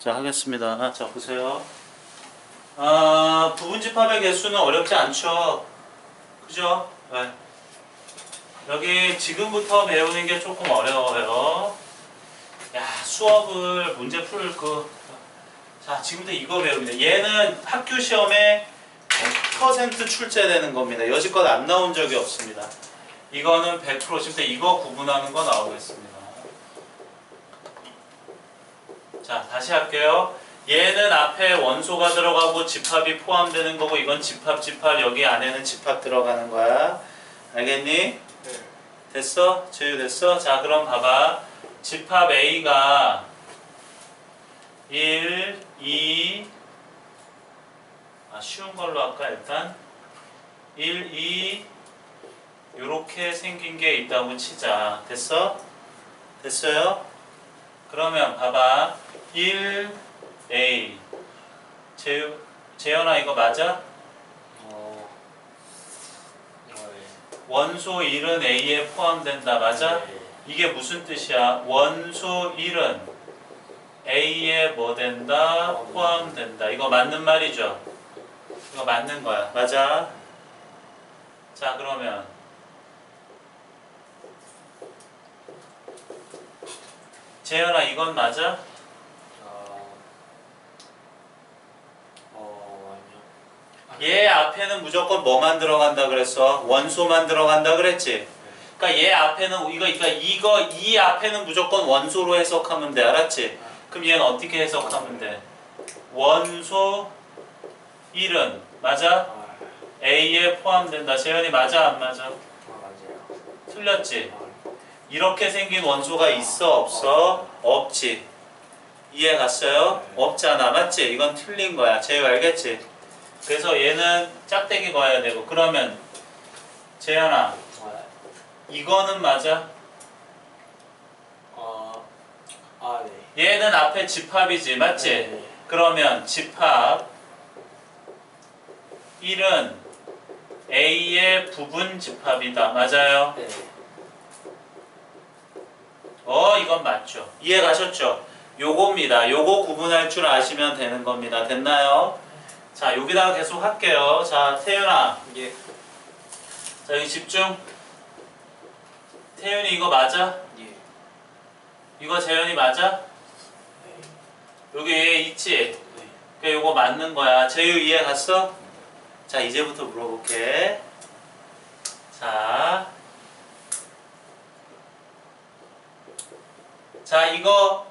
자 하겠습니다. 자 보세요. 아 부분집합의 개수는 어렵지 않죠. 그죠? 네. 여기 지금부터 배우는 게 조금 어려워요. 야 수업을 문제 풀 그. 자 지금부터 이거 배웁니다. 얘는 학교 시험에 100% 출제되는 겁니다. 여지껏 안 나온 적이 없습니다. 이거는 100% 지금부터 이거 구분하는 거 나오겠습니다. 자 다시 할게요. 얘는 앞에 원소가 들어가고 집합이 포함되는 거고 이건 집합 집합 여기 안에는 집합 들어가는 거야. 알겠니? 네. 됐어? 제유 됐어? 자 그럼 봐봐. 집합 A가 1, 2 아, 쉬운 걸로 할까 일단 1, 2 요렇게 생긴 게 있다고 치자. 됐어? 됐어요? 그러면 봐봐. 1 A 재유 재현아 이거 맞아? 어. 원소 1은 A에 포함된다. 맞아? 네. 이게 무슨 뜻이야? 원소 1은 A에 뭐 된다? 포함된다. 이거 맞는 말이죠? 이거 맞는 거야. 맞아? 자, 그러면 재현아 이건 맞아? 아. 어, 아니요. 얘 앞에는 무조건 뭐만 들어간다 그랬어? 원소만 들어간다 그랬지? 그러니까 얘 앞에는 이거 그러니까 이거 이 앞에는 무조건 원소로 해석하면 돼. 알았지? 그럼 얘는 어떻게 해석하면 돼? 원소 1은 맞아? 아, A에 포함된다. 재현이 맞아 안 맞아? 틀렸지? 아, 이렇게 생긴 원소가 있어 없어? 없지. 이해 갔어요? 없잖아. 맞지? 이건 틀린 거야. 재유 알겠지? 그래서 얘는 짝대기 거야 되고 그러면 재현아 아, 이거는 맞아? 아, 아 네. 얘는 앞에 집합이지 맞지? 네. 그러면 집합 1은 A의 부분 집합이다. 맞아요? 네. 어, 이건 맞죠. 이해 가셨죠? 요겁니다. 요거 구분할 줄 아시면 되는 겁니다. 됐나요? 자, 여기다가 계속 할게요. 자, 태윤아. 예. 자, 여기 집중. 태윤이 이거 맞아? 예. 이거 재현이 맞아? 네. 여기 얘 있지? 네. 그러니까 요거 맞는 거야. 재유 이해 갔어? 자, 이제부터 물어볼게. 자. 자, 이거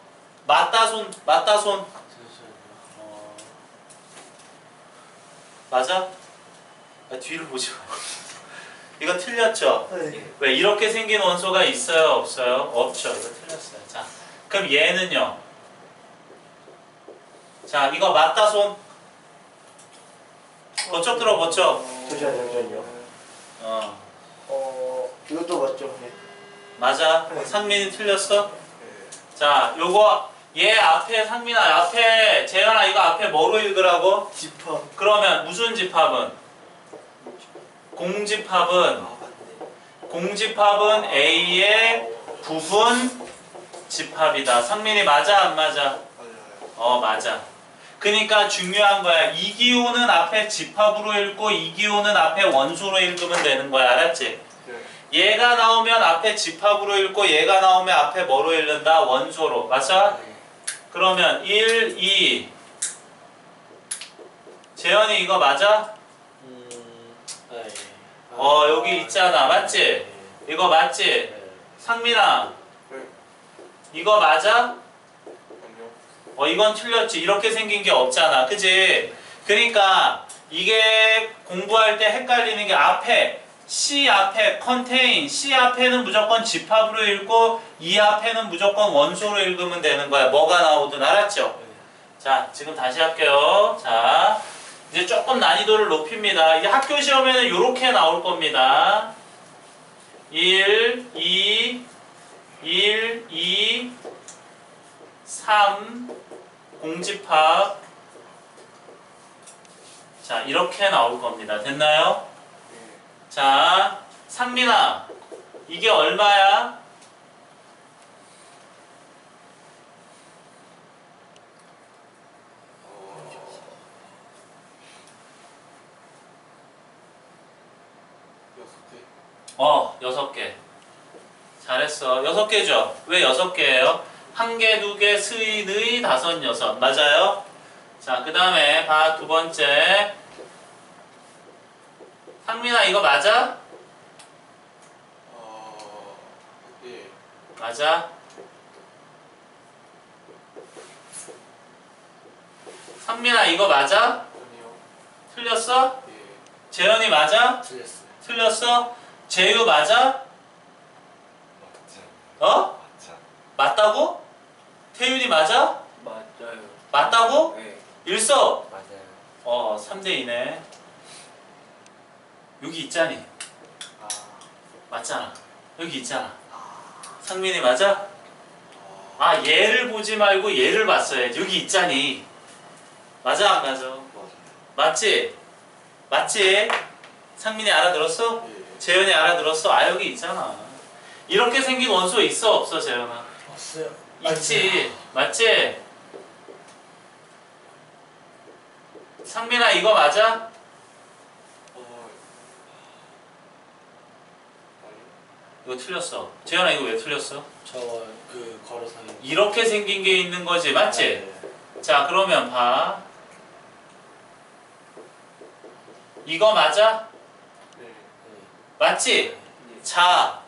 맞다 손, 맞다 손. 잠시만요. 어. 맞아? 아, 뒤를 보지 마. 이거 틀렸죠? 네. 왜 이렇게 생긴 원소가 있어요, 없어요? 없죠. 이거 틀렸어요. 자, 그럼 얘는요. 자, 이거 맞다 손. 버쩍 들어 버쩍. 잠시만요, 잠시만요. 어, 어, 이것도 맞죠? 네. 맞아. 네. 상민이 틀렸어? 네. 자, 요거 얘 앞에 상민아 앞에 재현아 이거 앞에 뭐로 읽으라고? 집합. 그러면 무슨 집합은? 공집합은 아. 공집합은 A의 부분 집합이다. 상민이 맞아 안 맞아? 어 맞아. 그러니까 중요한 거야. 이 기호는 앞에 집합으로 읽고 이 기호는 앞에 원소로 읽으면 되는 거야. 알았지? 네. 얘가 나오면 앞에 집합으로 읽고 얘가 나오면 앞에 뭐로 읽는다? 원소로. 맞아? 네. 그러면 1, 2 재현이 이거 맞아? 음. 네. 어 여기 있잖아. 맞지? 네. 이거 맞지? 네. 상민아 네. 이거 맞아? 어 이건 틀렸지 이렇게 생긴 게 없잖아 그지 그러니까 이게 공부할 때 헷갈리는 게 앞에 C 앞에 contain C 앞에는 무조건 집합으로 읽고 이 앞에는 무조건 원소로 읽으면 되는 거야. 뭐가 나오든 알았죠? 네. 자 지금 다시 할게요. 자 이제 조금 난이도를 높입니다. 이제 학교 시험에는 이렇게 나올 겁니다. 1 2 1 2 3 공집합. 자 이렇게 나올 겁니다. 됐나요? 자, 상민아, 이게 얼마야? 어, 여섯 개. 잘했어. 여섯 개죠? 왜 여섯 개예요? 한 개, 두 개, 스인의, 다섯, 여섯. 맞아요? 자, 그 다음에 봐, 두 번째. 상민아, 이거 맞아? 어, 예. 맞아? 상민아, 이거 맞아? 아니요. 틀렸어? 예. 재현이 맞아? 틀렸어요. 틀렸어? 재유 맞아? 맞지 어? 맞지 맞다고? 태윤이 맞아? 맞아요. 맞다고? 네. 일서 맞아요. 어 3대 2네 여기 있자니 아. 맞잖아 여기 있잖아 상민이 맞아? 아 얘를 보지 말고 얘를 봤어야지 여기 있자니 맞아 안 맞아? 맞지? 맞지? 상민이 알아들었어? 예. 재현이 알아들었어? 아 여기 있잖아 이렇게 생긴 원소 있어 없어 재현아? 없어요. 있지 맞지? 상민아 이거 맞아? 어. 아니. 이거 틀렸어 재현아 이거 왜 틀렸어? 저 그 걸어서. 이렇게 생긴 게 있는 거지 맞지? 자 그러면 봐 이거 맞아? 네. 네. 맞지? 네. 자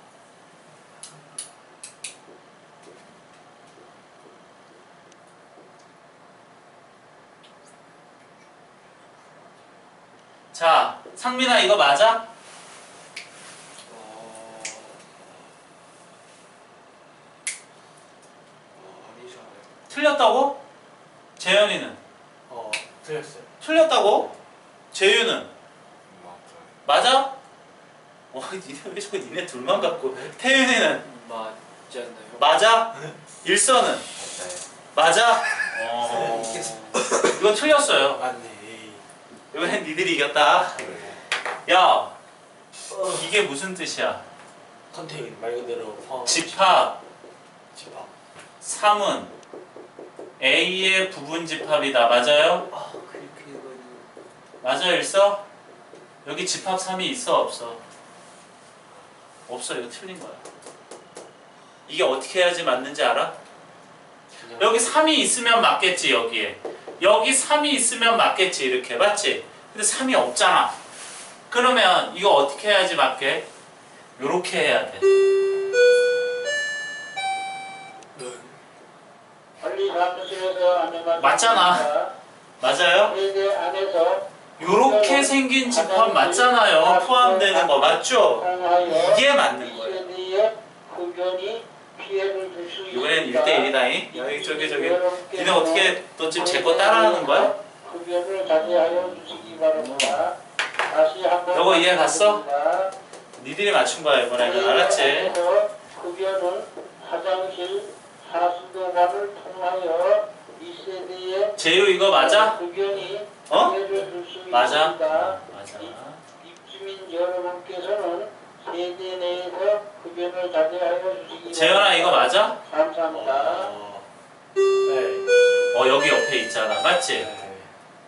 자, 상민아 이거 맞아? 어. 어, 아니잖아요. 틀렸다고? 재현이는 어, 틀렸어요. 틀렸다고? 맞아요 맞아? 어, 니네 왜 자꾸 니네 둘만 갖고 태윤이는 맞잖아요. 맞아? 일선은 맞아요 맞아? 어, 이거 틀렸어요. 맞네. 이번엔 니들이 이겼다. 야, 이게 무슨 뜻이야? 컨테인 말 그대로 포함. 집합 집합. 3은 A의 부분 집합이다. 맞아요? 아, 그렇게 해가지고. 맞아, 일서? 여기 집합 3이 있어, 없어? 없어, 이거 틀린 거야. 이게 어떻게 해야지 맞는지 알아? 여기 3이 있으면 맞겠지, 여기에. 여기 3이 있으면 맞겠지, 이렇게. 맞지? 근데 3이 없잖아. 그러면 이거 어떻게 해야지 맞게? 요렇게 해야 돼. 맞잖아. 맞아요? 요렇게 생긴 집합 맞잖아요. 포함되는 거 맞죠? 이게 맞는 거예요. 이번엔 있으니까 1대1이다잉. 여기 저기 저기. 니네 어떻게 너 지금 제 거 따라하는 거야? 여보, 이해 갔어? 니들이 맞춘 거야 이번에는 알았지? 통하여 이 세대의 재유 이거 맞아? 흡연이 어? 피해를 줄수 맞아? 있습니다. 맞아. 입주민 여러분께서는 세대 내에서 흡연을 자제하여 주시기 재현아 이거 맞아? 감사합니다. 어, 네. 어 여기 옆에 있잖아. 맞지? 네.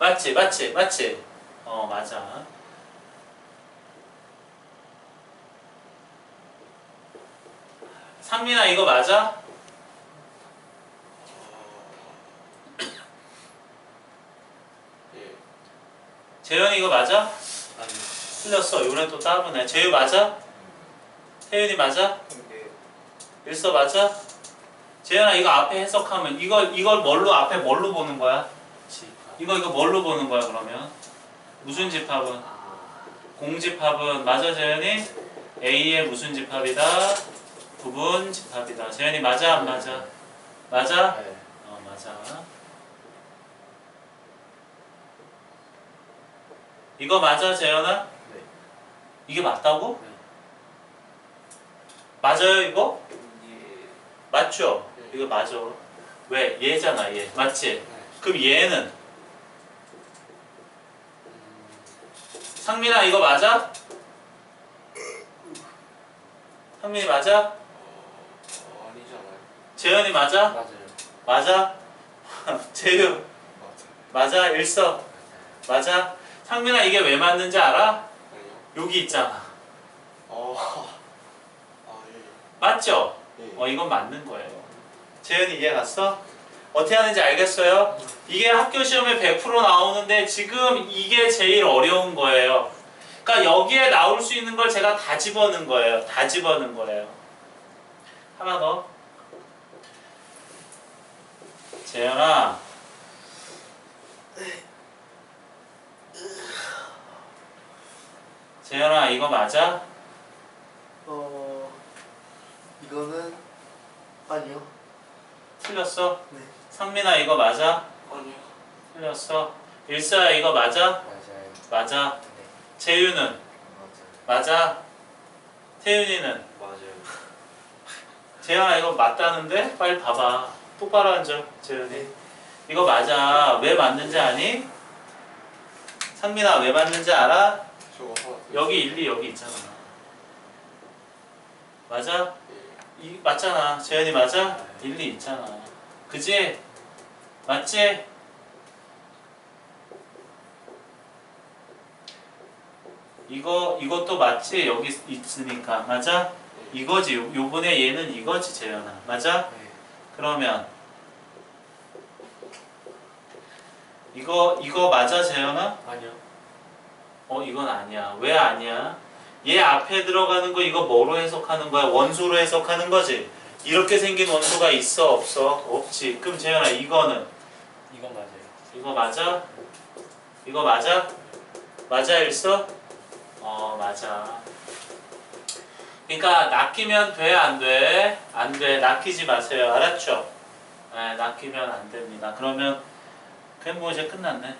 맞지? 맞지? 맞지? 어 맞아. 상민아 이거 맞아? 재현이 이거 맞아? 아니. 틀렸어. 이번엔 또 따보네. 재유 맞아? 태윤이 맞아? 근데 일서 맞아? 재현아 이거 앞에 해석하면 이걸 이걸 뭘로 앞에 뭘로 보는 거야? 이거 이거 뭘로 보는 거야 그러면? 무슨 집합은? 아. 공집합은 맞아 재현이? A의 무슨 집합이다? 부분 집합이다. 재현이 맞아 안 맞아? 맞아? 네. 어 맞아. 이거 맞아 재현아? 네. 이게 맞다고? 네. 맞아요 이거? 예. 맞죠? 네. 이거 맞아. 왜? 얘잖아 얘. 맞지? 네. 그럼 얘는? 음, 상민아 이거 맞아? 상민이 맞아? 어, 아니잖아요. 재현이 맞아? 맞아요. 맞아? 재유 맞아요 맞아? 일서 맞아? 상민아 이게 왜 맞는지 알아? 여기 있잖아 어. 아, 예. 맞죠? 예. 어 이건 맞는 거예요. 재현이 이해 갔어? 어떻게 하는지 알겠어요? 이게 학교 시험에 100% 나오는데 지금 이게 제일 어려운 거예요. 그러니까 여기에 나올 수 있는 걸 제가 다 집어넣은 거예요. 다 집어넣은 거예요. 하나 더. 재현아. 재현아 이거 맞아? 어 이거는 아니요. 틀렸어? 네. 상민아 이거 맞아? 아니요. 틀렸어. 일사야 이거 맞아? 맞아요. 맞아. 네. 재유는 맞아요. 맞아. 태윤이는 맞아요. 재현아 이거 맞다는데? 빨리 봐봐. 똑바로 앉아 재윤이. 이거 맞아. 왜 맞는지 아니? 상민아 왜 맞는지 알아? 여기 1, 2 여기 있잖아. 맞아? 예. 이 맞잖아. 재현이 맞아? 1, 2 있잖아. 그지? 맞지? 이거 이것도 맞지? 여기 있으니까 맞아? 이거지. 요- 요번에 얘는 이거지 재현아. 맞아? 네. 그러면 이거 이거 맞아 재현아? 아니요. 어 이건 아니야. 왜 아니야? 얘 앞에 들어가는 거 이거 뭐로 해석하는 거야? 원소로 해석하는 거지. 이렇게 생긴 원소가 있어 없어? 없지. 그럼 재현아 이거는 이건 맞아요. 이거 맞아? 이거 맞아? 맞아 일서? 어 맞아. 그러니까 낚이면 돼 안 돼? 안 돼. 낚이지 마세요. 알았죠? 네, 낚이면 안 됩니다. 그러면 그냥 뭐 이제 끝났네.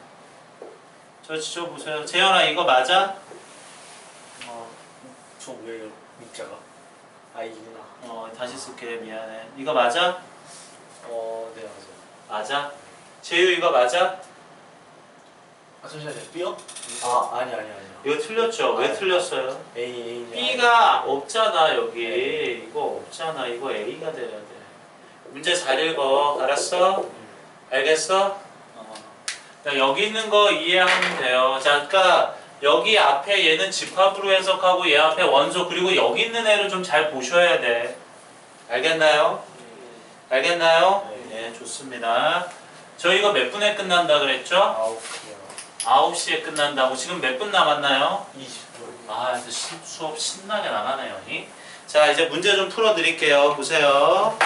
저 지저 보세요. 재현아 이거 맞아? 어, 저 왜요? 밑자가 아이구나. 어 다시 쓸게 미안해. 이거 맞아? 어, 네 맞아요. 맞아? 재유 이거 맞아? 아 잠시만요. B요? 아 아니 아니 아니요. 이거 틀렸죠? 왜 틀렸어요? A A. B가 없잖아 여기 이거 없잖아 이거 A가 돼야 돼 문제 잘 읽어 알았어? 알겠어? 어. 자, 여기 있는 거 이해하면 돼요 자 그러니까 여기 앞에 얘는 집합으로 해석하고 얘 앞에 원소 그리고 여기 있는 애를 좀 잘 보셔야 돼 알겠나요? 알겠나요? 네 좋습니다 저희 이거 몇 분에 끝난다 그랬죠? 아홉 개요. 9시에 끝난다고 지금 몇 분 남았나요? 20분. 아, 이제 시- 수업 신나게 나가네요. 이. 자, 이제 문제 좀 풀어 드릴게요. 보세요.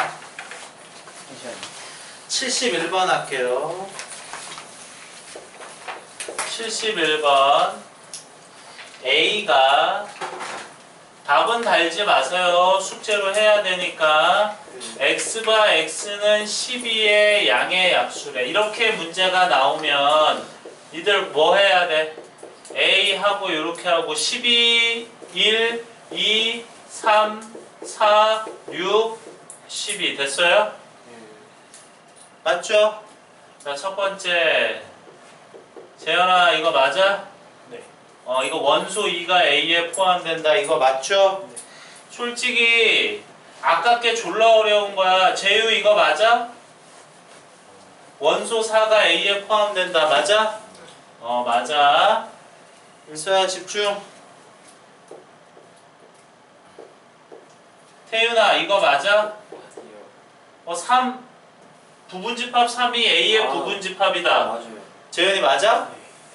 잠시만요. 71번 할게요. 71번. A가 답은 달지 마세요. 숙제로 해야 되니까. x가 x는 12의 양의 약수래. 이렇게 문제가 나오면 니들 뭐 해야 돼? A 하고 이렇게 하고 12, 1, 2, 3, 4, 6, 12 됐어요? 예. 맞죠? 자, 첫 번째. 재현아, 이거 맞아? 네. 어, 이거 원소 2가 A에 포함된다. 이거 맞죠? 솔직히, 아깝게 졸라 어려운 거야. 재유, 이거 맞아? 원소 4가 A에 포함된다. 맞아? 어, 맞아. 일서야, 집중. 태윤아, 이거 맞아? 어, 3. 부분집합 3이 A의 아. 부분집합이다. 맞아요. 재현이 맞아?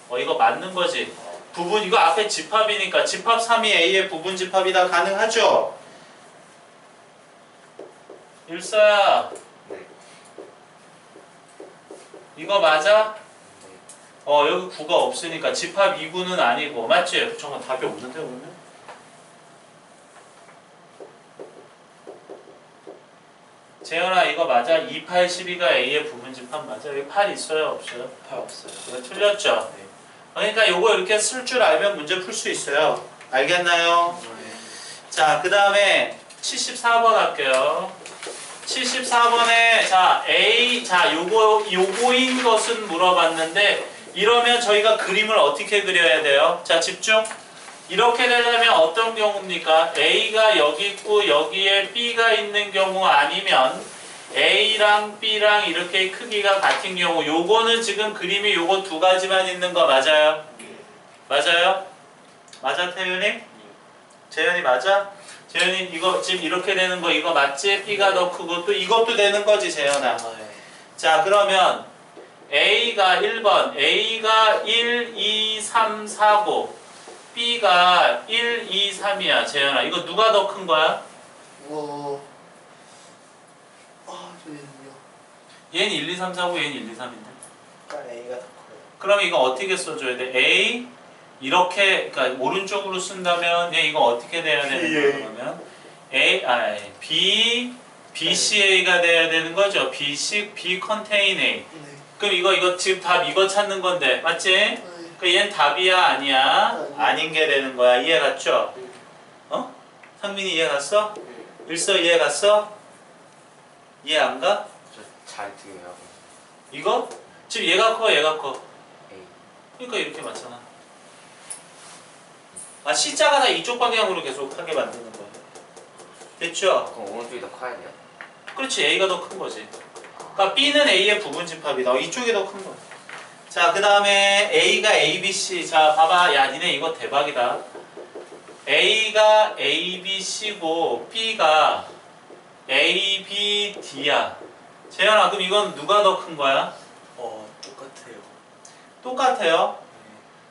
어 이거 맞는 거지. 부분 이거 앞에 집합이니까 집합 3이 A의 부분 집합이다 가능하죠? 일사야 네. 이거 맞아? 어 여기 9가 없으니까 집합 2구는 아니고 맞지? 잠깐 답이 없는데 그러면? 재현아 이거 맞아? 2, 8, 12가 A의 부분 집합 맞아? 여기 8 있어요 없어요? 발 없어요. 이거 틀렸죠? 네. 그러니까 요거 이렇게 쓸 줄 알면 문제 풀 수 있어요. 알겠나요? 자, 그 다음에 74번 할게요. 74번에 자 A 자 요거 요거인 것은 물어봤는데 이러면 저희가 그림을 어떻게 그려야 돼요? 자 집중. 이렇게 되려면 어떤 경우입니까? A가 여기 있고 여기에 B가 있는 경우 아니면 A랑 B랑 이렇게 크기가 같은 경우 요거는 지금 그림이 요거 두 가지만 있는 거 맞아요? 맞아요? 맞아 태윤이? 재현이 맞아? 재현이 이거 지금 이렇게 되는 거 이거 맞지? B가 더 크고 또 이것도 되는 거지 재현아. 아, 네. 자 그러면 A가 1번 A가 1, 2, 3, 4, 5 B가 1, 2, 3이야 재현아 이거 누가 더 큰 거야? 어. 아, 저는요. 얘는 1, 2, 3, 4, 5 얘는 1, 2, 3인데 약간 A가 더 커요. 그럼 이거 어떻게 써줘야 돼? A 이렇게 그러니까 오른쪽으로 쓴다면 얘 이거 어떻게 돼야 되는 예. 거야 그러면 A 아 B B C A가 돼야 되는 거죠 B C B contain A 네. 그럼 이거 이거 지금 답 이거 찾는 건데 맞지? 네. 그 얘는 답이야 아니야? 아닌 게 되는 거야 이해 갔죠? 어? 상민이 이해 갔어? 예. 일서 이해 갔어? 이해 안 가? 저잘 들어요. 이거? 지금 얘가 커 얘가 커. 그러니까 이렇게 맞잖아 아 C자가 다 이쪽 방향으로 계속 하게 만드는 거야 됐죠? 그럼 오른쪽이 더 커야 돼요. 그렇지 A가 더 큰 거지 그러니까 B는 A의 부분 집합이다 어, 이쪽이 더 큰 거야 자 그 다음에 A가 A, B, C 자 봐봐 야 니네 이거 대박이다 A가 A, B, C고 B가 A, B, D야 재현아 그럼 이건 누가 더 큰 거야? 어, 똑같아요. 똑같아요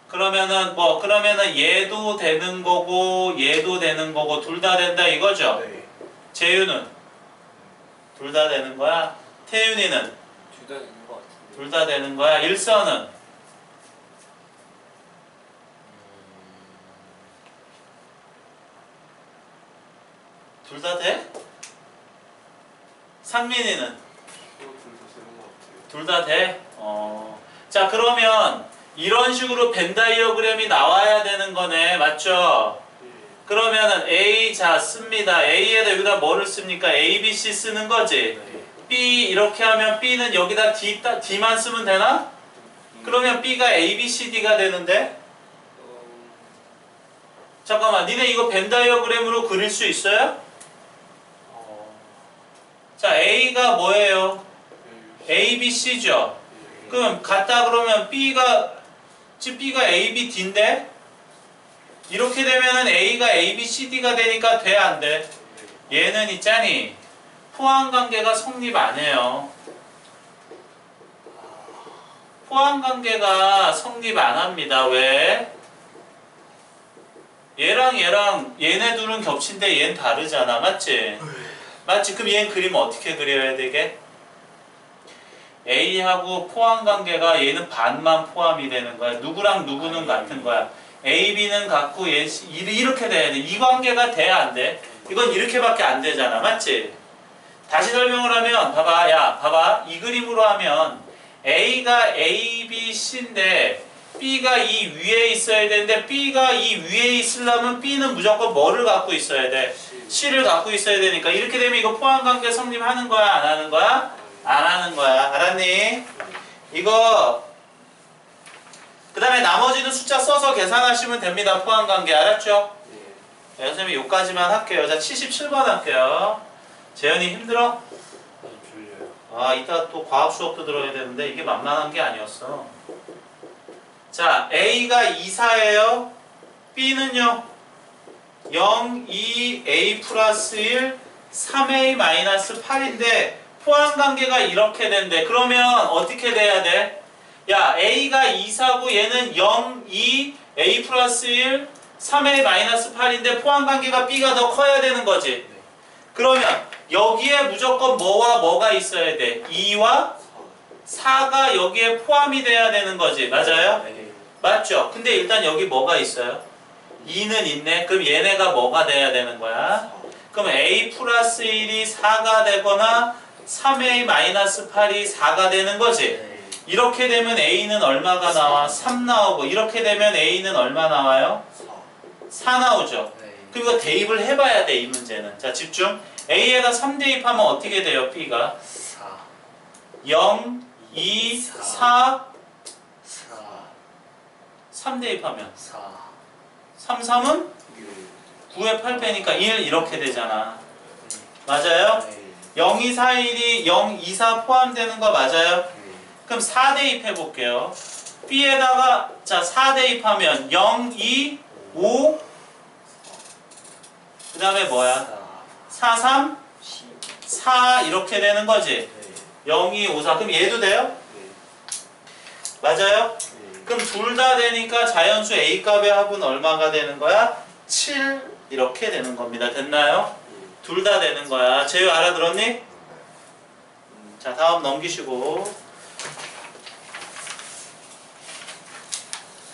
그러면은 뭐 그러면은 얘도 되는 거고 얘도 되는 거고 둘 다 된다 이거죠? 네. 재윤은 둘 다 되는 거야. 태윤이는 둘다 있는 것 같은데. 둘 다 되는 거야. 일선은 둘 다 돼? 상민이는 둘다. 둘다 돼? 어. 자 그러면 이런 식으로 벤 다이어그램이 나와야 되는 거네. 맞죠? 예. 그러면은 A 자 씁니다. A에다 여기다 뭐를 씁니까? A, B, C 쓰는 거지. 이렇게 하면 B는 여기다 D, 따- D만 쓰면 되나? 그러면 B가 A, B, C, D가 되는데 음, 잠깐만 니네 이거 벤 다이어그램으로 그릴 수 있어요? 어, 자 A가 뭐예요? 예. A, B, C죠? 예. 그럼 같다 그러면 B가 지금 B가 A, B, D인데 이렇게 되면은 A가 A, B, C, D가 되니까 돼 안 돼? 얘는 있잖니 포함 관계가 성립 안 해요. 포함 관계가 성립 안 합니다. 왜? 얘랑 얘랑 얘네 둘은 겹친데 얘는 다르잖아. 맞지? 맞지? 그럼 얘는 그림 어떻게 그려야 되게? A하고 포함 관계가 얘는 반만 포함이 되는 거야. 누구랑 누구는 같은 거야. A, B는 같고 얘 이렇게 돼야 돼. 이 관계가 돼야 안 돼. 이건 이렇게밖에 안 되잖아. 맞지? 다시 설명을 하면 봐봐. 야, 봐봐. 이 그림으로 하면 A가 A, B, C인데 B가 이 위에 있어야 되는데 B가 이 위에 있으려면 B는 무조건 뭐를 갖고 있어야 돼? C를 갖고 있어야 되니까 이렇게 되면 이거 포함 관계 성립하는 거야, 안 하는 거야? 안 하는 거야. 알았니? 이거 그 다음에 나머지는 숫자 써서 계산하시면 됩니다. 포함 관계 알았죠? 예. 네, 선생님이 여기까지만 할게요. 자, 77번 할게요. 재현이 힘들어? 아, 이따 또 과학 수업도 들어야 되는데 이게 만만한 게 아니었어. 자, A가 2, 4예요. B는요. 0, 2, A 플러스 1, 3A 마이너스 8인데 포함 관계가 이렇게 된대. 그러면 어떻게 돼야 돼? 야, A가 2, 4고 얘는 0, 2, A 플러스 1, 3A 마이너스 8인데 포함 관계가 B가 더 커야 되는 거지. 네. 그러면 여기에 무조건 뭐와 뭐가 있어야 돼? 2와 4가 여기에 포함이 돼야 되는 거지. 맞아요? 네. 맞죠? 근데 일단 여기 뭐가 있어요? 2는 있네. 그럼 얘네가 뭐가 돼야 되는 거야? 그럼 A 플러스 1이 4가 되거나 3A 마이너스 8이 4가 되는 거지. 네. 이렇게 되면 A는 얼마가 나와? 3 나오고 이렇게 되면 A는 얼마 나와요? 4 나오죠. 이거 대입을 해봐야 돼 이 문제는. 자 집중. A에다 3 대입하면 어떻게 돼요? B가 4. 0, 2, 4, 4. 3 대입하면 4. 3, 3은 예. 9에 8 빼니까 1 이렇게 되잖아. 맞아요? 네. 0, 2, 4, 1이 0, 2, 4 포함되는 거 맞아요? 그럼 4 대입해 볼게요. B에다가 자4 대입하면 0, 2, 5, 그 다음에 뭐야? 4 4, 3, 10 4 이렇게 되는 거지. 네 0, 2, 5, 4. 그럼 얘도 돼요? 네 맞아요? 네 그럼 둘 다 되니까 자연수 A 값의 합은 얼마가 되는 거야? 7 이렇게 되는 겁니다. 됐나요? 둘 다 되는 거야. 재유 알아들었니? 음, 자 다음 넘기시고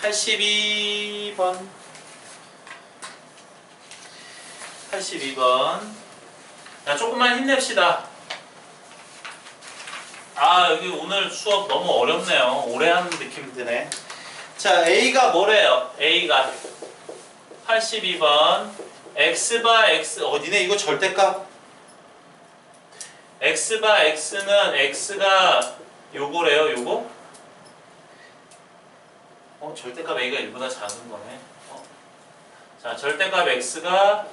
82번 82번 자 조금만 힘냅시다. 아 여기 오늘 수업 너무 어렵네요. 오래 하는 느낌 드네. 자 A가 뭐래요? A가 82번. X바 X 어 니네 이거 절대값. X바 X는 X가 요거래요 요거? 어 절대값 A가 1보다 작은 거네. 어. 자 절대값 X가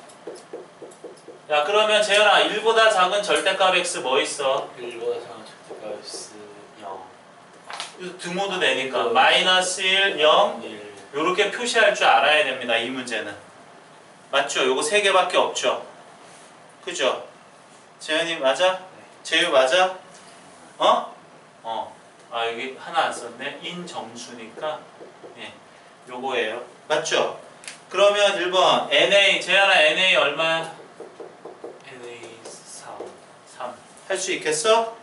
야 그러면 재현아 1보다 작은 절대값 X 뭐 있어 1보다 작은 절대값 0 이거 등호도 되니까 마이너스 1, 0 1 요렇게 표시할 줄 알아야 됩니다 이 문제는 맞죠? 요거 세 개밖에 없죠 그죠? 재현이 맞아? 재유 맞아? 어? 어. 아 여기 하나 안 썼네 인정수니까 예 요거예요 맞죠? 그러면 1번 NA 재현아 NA 얼마야? NA 3 3 할 수 있겠어?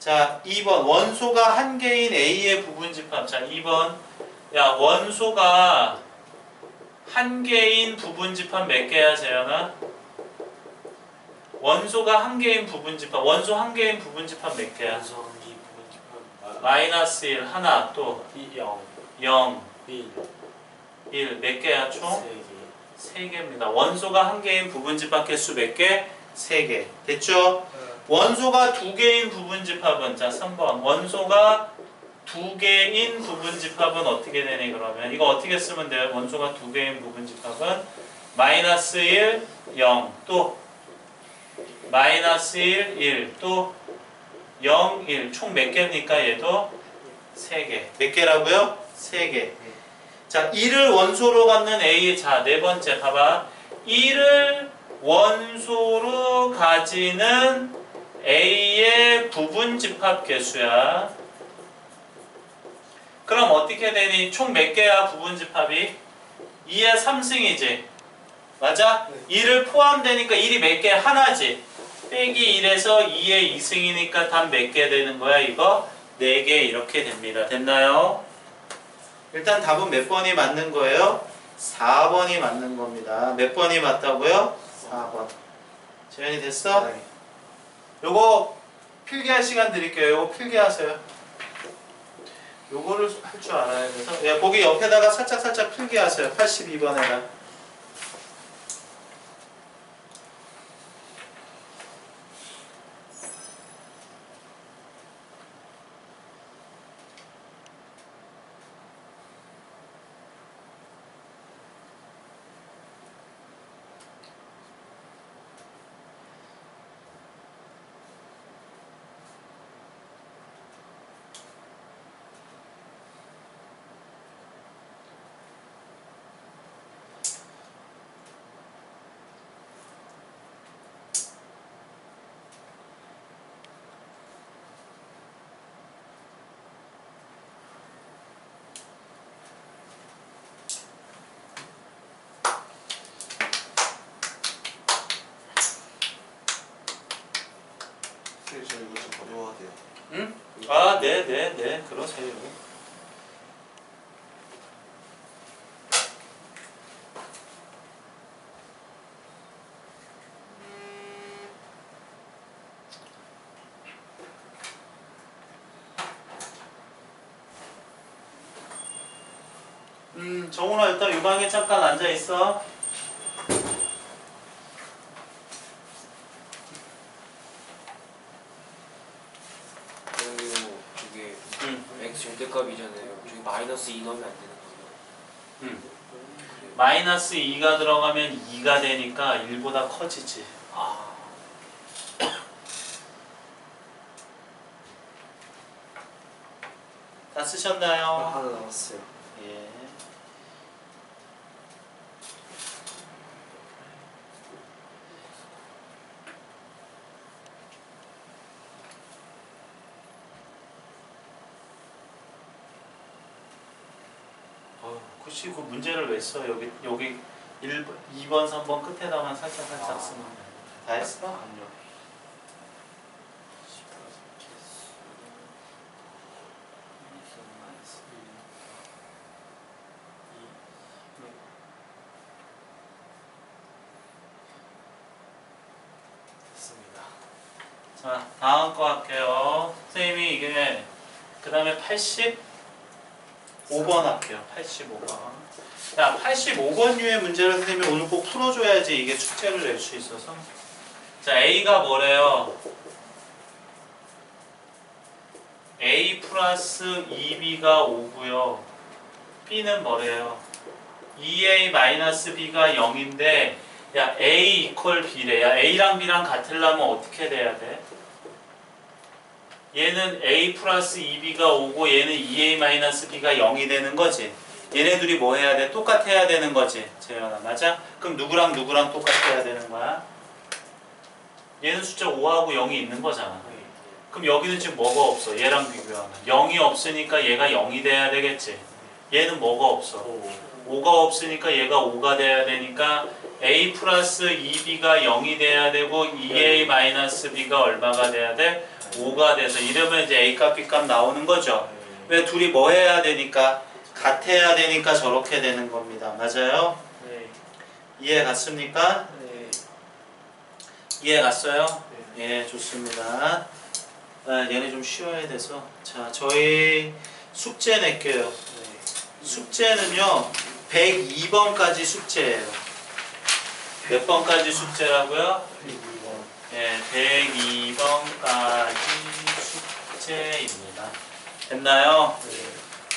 자 2번 원소가 한 개인 A의 부분 집합 자 2번 야 원소가 한 개인 부분 집합 몇 개야 재현아? 원소가 한 개인 부분 집합 원소 한 개인 부분 집합 몇 개야? 마이너스 1 하나 또 0 0 1 1 몇 개야 총? 3개 3개입니다 원소가 한 개인 부분 집합 개수 몇 개? 3개 됐죠? 원소가 두 개인 부분 집합은 자 3번 원소가 두 개인 부분 집합은 어떻게 되니 그러면 이거 어떻게 쓰면 돼요? 원소가 두 개인 부분 집합은 마이너스 1, 0, 또 마이너스 1, 1, 또 0, 1. 총 몇 개입니까 얘도? 3개. 몇 개라고요? 3개. 자, 1을 원소로 갖는 A. 자, 네 번째 봐봐. 1을 원소로 가지는 A의 부분 집합 개수야. 그럼 어떻게 되니? 총 몇 개야 부분 집합이? 2의 3승이지. 맞아? 1을 포함되니까 1이 몇 개? 하나지. 빼기 1에서 2의 2승이니까 답몇개 되는 거야 이거? 4개 이렇게 됩니다. 됐나요? 일단 답은 몇 번이 맞는 거예요? 4번이 맞는 겁니다. 몇 번이 맞다고요? 4번. 재현이 됐어? 네. 요거 필기할 시간 드릴게요. 요거 필기하세요. 요거를 할 줄 알아야 돼서 야, 거기 옆에다가 살짝 살짝 필기하세요. 82번에다. 돼요. 응? 아, 네, 네, 네. 그러세요. 음, 정훈아 일단 이 방에 잠깐 앉아 있어. 그리고 이게 응. x 절대값이잖아요. 저기 마이너스 2 넣으면 안 되는 거예요. 음. 마이너스 2가 들어가면 2가 되니까 1보다 커지지. 아, 다 쓰셨나요? 하나 남았어요 예. 그 문제를 왜 써? 여기 여기 1번, 2번, 3번 끝에다만 살짝 살짝 아. 쓰면 돼. 다 했어? 아니요. 됐습니다. 자 다음 거 할게요. 선생님이 이게 그 다음에 85번 할게요. 85번. 자 85번류의 문제를 선생님이 오늘 꼭 풀어줘야지 이게 숙제를 낼 수 있어서. 자 A가 뭐래요? A 플러스 2B가 5고요. B는 뭐래요? 2A 마이너스 B가 0인데 야 A 이퀄 B래. 야 A랑 B랑 같으려면 어떻게 돼야 돼? 얘는 A 플러스 2B가 5고 얘는 2A 마이너스 B가 0이 되는 거지. 얘네 둘이 뭐 해야 돼? 똑같아야 되는 거지. 재현아 맞아? 그럼 누구랑 누구랑 똑같아야 되는 거야? 얘는 숫자 5하고 0이 있는 거잖아. 그럼 여기는 지금 뭐가 없어? 얘랑 비교하면 0이 없으니까 얘가 0이 돼야 되겠지. 얘는 뭐가 없어? 5가 없으니까 얘가 5가 돼야 되니까 a 플러스 2b가 0이 돼야 되고 2a 마이너스 b가 얼마가 돼야 돼? 5가 돼서 이러면 이제 a 값 b 값 나오는 거죠. 왜 둘이 뭐 해야 되니까 같아야 되니까 저렇게 되는 겁니다. 맞아요? 네. 이해 갔습니까? 네. 이해 갔어요? 예, 좋습니다. 아, 얘네 좀 쉬어야 돼서 자 저희 숙제 낼게요. 네. 숙제는요 102번까지 숙제예요. 몇 번까지 숙제라고요? 102번. 예, 102번까지 숙제입니다. 됐나요? 네.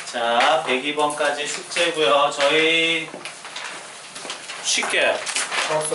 자, 102번까지 숙제고요. 저희 쉴게요. 수업